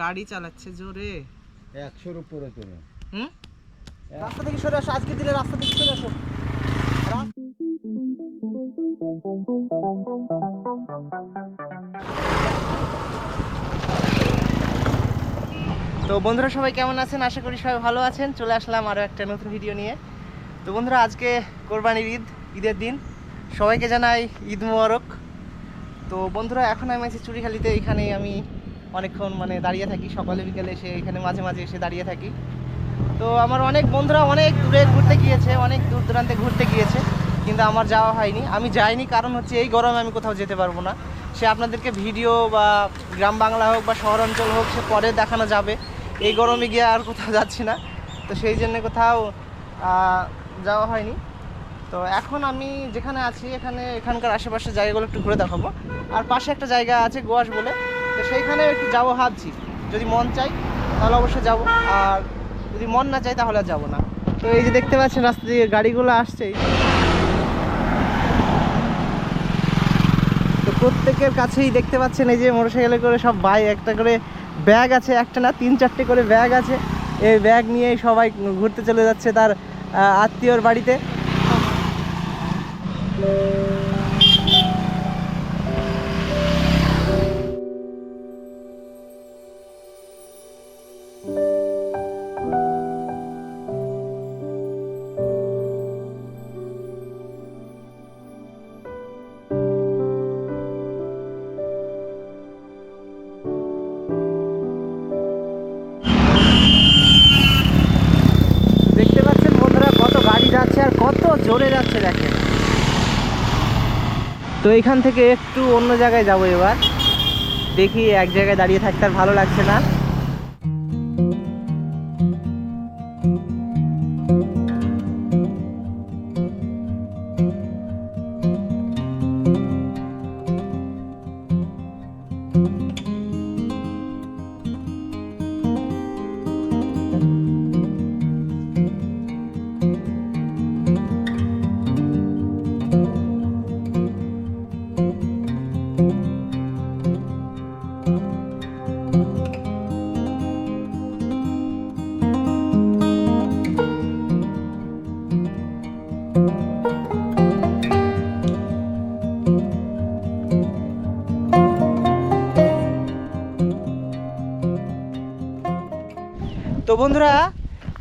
গাড়ি চালাচ্ছে জোরে। একশোর উপরে তুমি হুম? রাস্তা থেকে সরে আসো আজকে দিলে রাস্তা থেকে সরে আসো। তো বন্ধুরা সবাই কেমন আছেন? আশা করি সবাই ভালো আছেন। চলে আসলাম আরও একটা নতুন ভিডিও নিয়ে। তো বন্ধুরা আজকে কোরবানির ঈদ ঈদের দিন। সবাইকে জানাই ঈদ মোবারক। তো বন্ধুরা এখন আমি আছি চুরিখালিতে। এখানে আমি অনেকক্ষণ মানে দাঁড়িয়ে থাকি। সকালে, বিকেলে এসে এখানে মাঝে মাঝে এসে দাঁড়িয়ে থাকি। তো আমার অনেক বন্ধুরা অনেক দূরে ঘুরতে গিয়েছে, অনেক দূর দূরান্তে ঘুরতে গিয়েছে, কিন্তু আমার যাওয়া হয়নি। আমি যাইনি, কারণ হচ্ছে এই গরমে আমি কোথাও যেতে পারব না। সে আপনাদেরকে ভিডিও বা গ্রাম বাংলা হোক বা শহর অঞ্চল হোক, সে পরে দেখানো যাবে। এই গরমে গিয়ে আর কোথাও যাচ্ছি না। তো সেই জন্য কোথাও যাওয়া হয়নি। তো এখন আমি যেখানে আছি, এখানে এখানকার আশেপাশের জায়গাগুলো একটু ঘুরে দেখাবো। আর পাশে একটা জায়গা আছে গোয়াস বলে। সেইখানে একটু যাব ভাবছি। যদি মন চাই, তাহলে অবশ্যই যাব। আর যদি মন না চাই, তাহলে যাব না। তো এই যে দেখতে পাচ্ছেন, রাস্তা দিয়ে গাড়িগুলো আসছেই তো প্রত্যেকের কাছেই দেখতে পাচ্ছেন, এই যে মোটরসাইকেলে করে সব বাই একটা করে ব্যাগ আছে, একটা না, তিন চারটে করে ব্যাগ আছে। এই ব্যাগ নিয়েই সবাই ঘুরতে চলে যাচ্ছে তার আত্মীয়র বাড়িতে। জোরে যাচ্ছে দেখেন। তো এখান থেকে একটু অন্য জায়গায় যাব এবার। দেখি এক জায়গায় দাঁড়িয়ে থাকতে আর ভালো লাগছে না। বন্ধুরা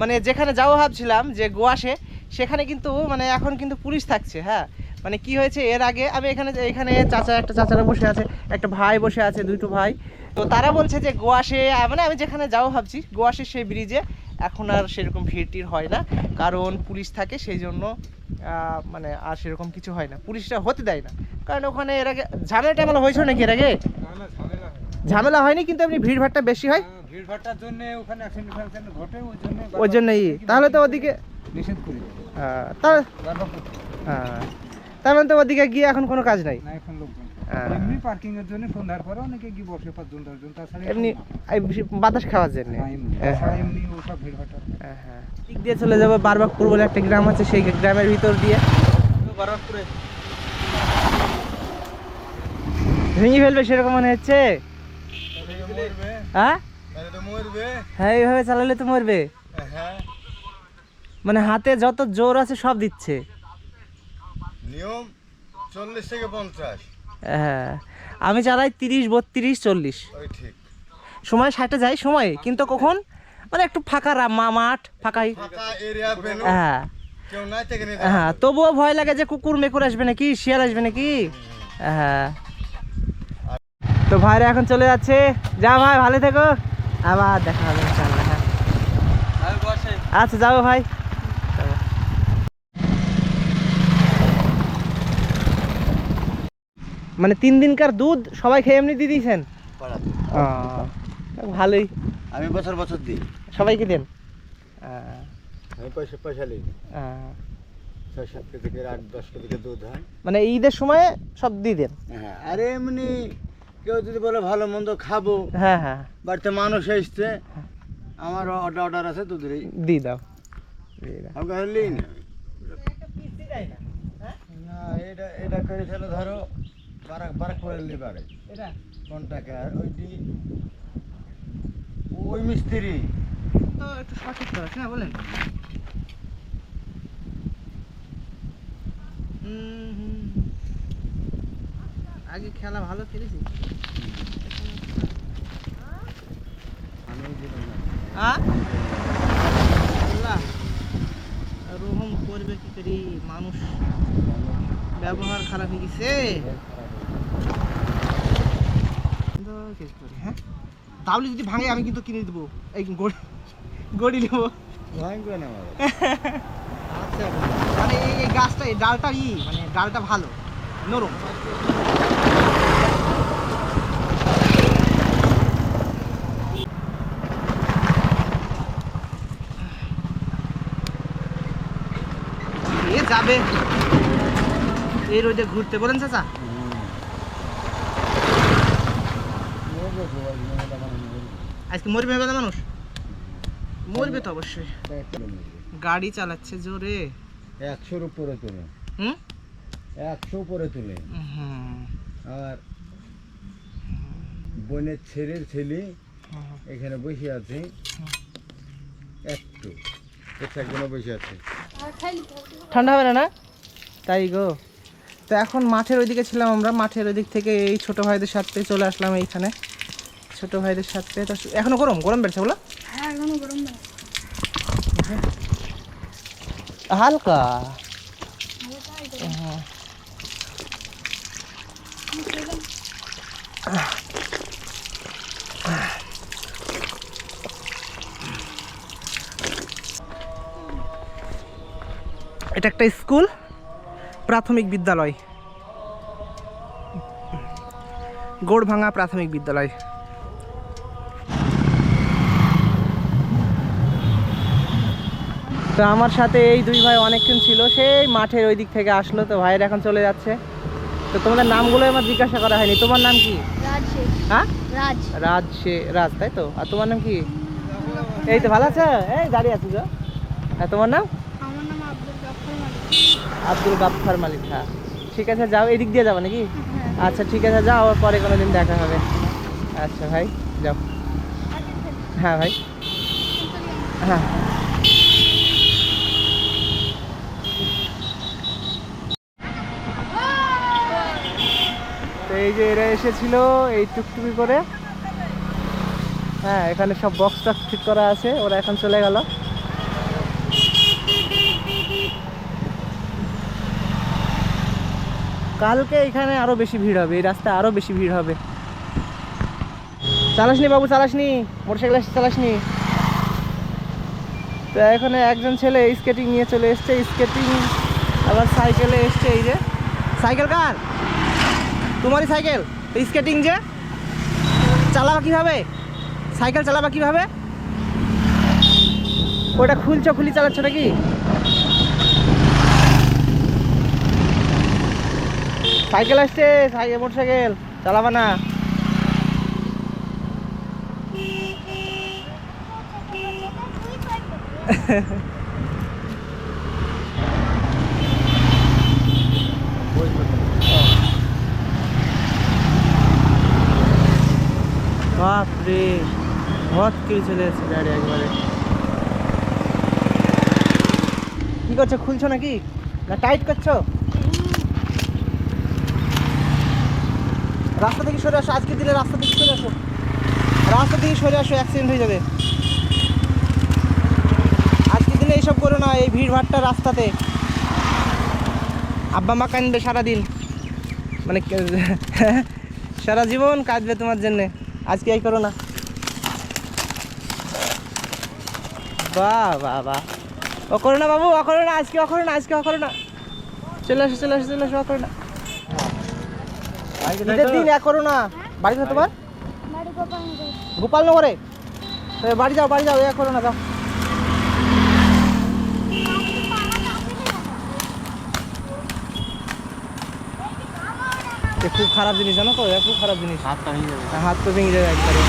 মানে যেখানে যাব ভাবছিলাম যে গোয়াসে সেখানে কিন্তু মানে এখন কিন্তু পুলিশ থাকছে হ্যাঁ? মানে কি হয়েছে, এর আগে আমি এখানে এখানে চাচা, একটা চাচারা বসে আছে, একটা ভাই বসে আছে দুটো ভাই। তো তারা বলছে যে গোয়াসে মানে আমি যেখানে যাব ভাবছি গোয়াসের সেই ব্রিজে এখন আর সেরকম ভিড় টিড় হয় না, কারণ পুলিশ থাকে, সেই জন্য মানে আর সেরকম কিছু হয় না। পুলিশরা হতে দেয় না। কারণ ওখানে এর আগে ঝামেলা টামেলা হয়েছিল নাকি এর আগে? ঝামেলা হয়নি কিন্তু এমনি ভিড় ভাড়টা বেশি হয়? ভিড় ভাট্টার জন্য ওখানে অ্যাক্সিডেন্ট ঘটে ওই জন্য ওই জন্যই। তাহলে তো ওদিকে নিষেধ করে। তাহলে হ্যাঁ তার মানে তো ওদিকে গিয়ে এখন কোনো কাজ নাই। এখন লোকজন। হ্যাঁ। এমনি পার্কিং এর জন্য সন্ধ্যার পরে অনেকে গিয়ে বসে পাঁচজন দশজন তাছাড়া এমনি বাতাস খাওয়ার জন্য। এমনি। হ্যাঁ, ভিড় হ্যাঁ, হ্যাঁ। দিয়ে চলে যাব বারবাকপুর বলে একটা গ্রাম আছে সেই গ্রামের ভিতর দিয়ে। ভেঙে ফেলবে সেরকম মনে হচ্ছে? হ্যাঁ? হ্যাঁ এইভাবে চালালে তো মরবে। হ্যাঁ। মানে হাতে যত জোর আছে সব দিচ্ছে। নিয়ম চল্লিশ থেকে পঞ্চাশ। হ্যাঁ। আমি চালাই তিরিশ বত্রিশ চল্লিশ। সময় ষাটে যাই সময়। কিন্তু কখন? মানে একটু ফাঁকা মাঠ ফাঁকাই। হ্যাঁ। হ্যাঁ তবুও ভয় লাগে যে কুকুর মেকুর আসবে নাকি শিয়াল আসবে নাকি? হ্যাঁ। ভাইরা এখন চলে যাচ্ছে। যা ভাই ভালো থেকো। আবার দেখা হবে হ্যাঁ। আচ্ছা যাব ভাই। মানে তিন দিনকার দুধ সবাই খেয়ে এমনি দিয়ে দিয়েছেন? ভালোই। আমি বছর বছর দিই। সবাইকে দেন। আমি পয়সা পয়সা নিই। ছয় সাত কেজি আট দশ কেজি দুধ হয়। মানে ঈদের সময় সব দিয়ে দেন। হ্যাঁ। আরে এমনি কেউ যদি বলে ভালো মন্দ খাব হ্যাঁ হ্যাঁ। বাড়িতে মানুষ এসছে আমার অর্ডার অর্ডার আছে দুধের দিয়ে দাও। দিয়ে দাও। আমাকে না। না এটা এটা করে ফেলে ধরো বারাক বারাক করে লিবারে এটা? কোনটাকে? আর ওইটি মিস্ত্রি। তো একটু সঠিক না বলেন। হুম। আগে খেলা ভালো খেলেছি? আল্লাহ। রুহম করবে কি করি মানুষ? ব্যবহার খারাপ হয়ে গেছে। হ্যাঁ? তাহলে যদি ভাঙে আমি কিন্তু কিনে দেবো। এই গড়ি গড়ি নেব। আচ্ছা মানে এই এই গাছটা এই ডালটা ই মানে ডালটা ভালো নরম। যাবে। এই রোদে ঘুরতে বলেন চাচা। আজকে মরবে হবে মানুষ? মরবে তো অবশ্যই। গাড়ি চালাচ্ছে জোরে। একশোর উপরে তুলে। হুম? একশো উপরে তুলে। আর বোনের ছেলের ছেলে এখানে বসে আছে। একটু। একগুলো বসে আছে। ঠান্ডা হবে না না? তাই গো। তো এখন মাঠের ওইদিকে ছিলাম আমরা মাঠের ওইদিক থেকে এই ছোট ভাইদের সাথে চলে আসলাম এইখানে। ছোট ভাইদের সাথে তো এখনও গরম? গরম বেড়েছে বলো? হ্যাঁ গরম হালকা। হ্যাঁ। এটা একটা স্কুল প্রাথমিক বিদ্যালয়। গোড়ভাঙা প্রাথমিক বিদ্যালয়। তো আমার সাথে এই দুই ভাই অনেকক্ষণ ছিল সেই মাঠের ওই দিক থেকে আসলো তো ভাইয়ের এখন চলে যাচ্ছে। তো তোমাদের নামগুলো আমার জিজ্ঞাসা করা হয়নি। তোমার নাম কি? রাজ হ্যাঁ? রাজ। সে রাজ তাই তো? আর তোমার নাম কি? এই তো ভালো আছে? এই দাঁড়িয়ে আছি গো। আর তোমার নাম? আব্দুল গাফফার মালিক হ্যাঁ। ঠিক আছে যাও এদিক দিয়ে যাব নাকি? হ্যাঁ। আচ্ছা ঠিক আছে যাও আবার পরে কোনো দিন দেখা হবে। আচ্ছা ভাই যাও। হ্যাঁ ভাই। হ্যাঁ। তো এই যে এরা এসেছিল এই টুকটুকি করে। হ্যাঁ এখানে সব বক্স টক্স ঠিক করা আছে ওরা এখন চলে গেল। কালকে এখানে আরও বেশি ভিড় হবে, এই রাস্তায় আরও বেশি ভিড় হবে। চালাসনি বাবু, চালাসনি মোটরসাইকেল চালাসনি। তো এখানে একজন ছেলে স্কেটিং নিয়ে চলে এসছে স্কেটিং আবার সাইকেলে এসছে, এই যে। সাইকেল কার? তোমারই সাইকেল স্কেটিং যে? চালাবা কীভাবে? সাইকেল চালাবা কীভাবে? ওটা খুলছো, খুলি চালাচ্ছ নাকি? সাইকেল আসছে সাইকেল মোটরসাইকেল চালাবা না। বাপ রে ভত চলে এসেছে গাড়ি একবারে। কি করছ খুলছো নাকি? না টাইট করছ? রাস্তা থেকে সরে আসো আজকে দিলে রাস্তা থেকে সরে আসো। রাস্তা থেকে সরে আসো অ্যাক্সিডেন্ট হয়ে যাবে। আজকে দিনে এইসব করো না, এই ভিড় ভাট্টা রাস্তাতে। আব্বা মা কাঁদবে সারাদিন। মানে সারা জীবন কাঁদবে তোমার জন্যে। আজকে এই করো না। বাহ বাহ বাহ। ও করো না বাবু, ও করো না, আজকে ও করো না, আজকে ও করো না। চলে আসো চলে আসো চলে আসো, ও করো না। ঈদের দিন এক করো না। বাড়ি কোথায় তোমার? গোপালনগরে। বাড়ি যাও বাড়ি যাও এক করো না যাও। এ খুব খারাপ জিনিস জানো তো এ খুব খারাপ জিনিস। হাতটা ভেঙে যাবে। হাত তো ভেঙে যাবে একবারে।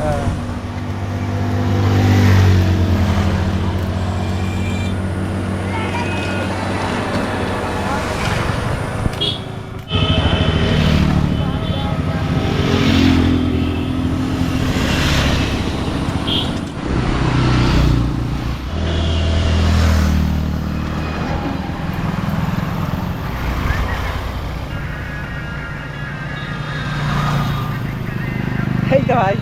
হ্যাঁ। এই তো ভাই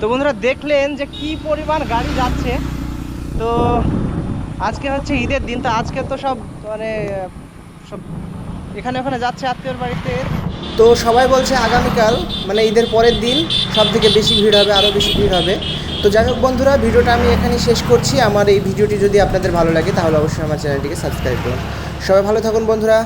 তো বন্ধুরা দেখলেন যে কি পরিমাণ গাড়ি যাচ্ছে। তো আজকে হচ্ছে ঈদের দিন, তো আজকে তো সব মানে সব এখানে ওখানে যাচ্ছে আত্মীয়র বাড়িতে। তো সবাই বলছে আগামীকাল মানে ঈদের পরের দিন সব থেকে বেশি ভিড় হবে আরও বেশি ভিড় হবে। তো যাই হোক বন্ধুরা, ভিডিওটা আমি এখানে শেষ করছি। আমার এই ভিডিওটি যদি আপনাদের ভালো লাগে, তাহলে অবশ্যই আমার চ্যানেলটিকে সাবস্ক্রাইব করুন। সবাই ভালো থাকুন বন্ধুরা।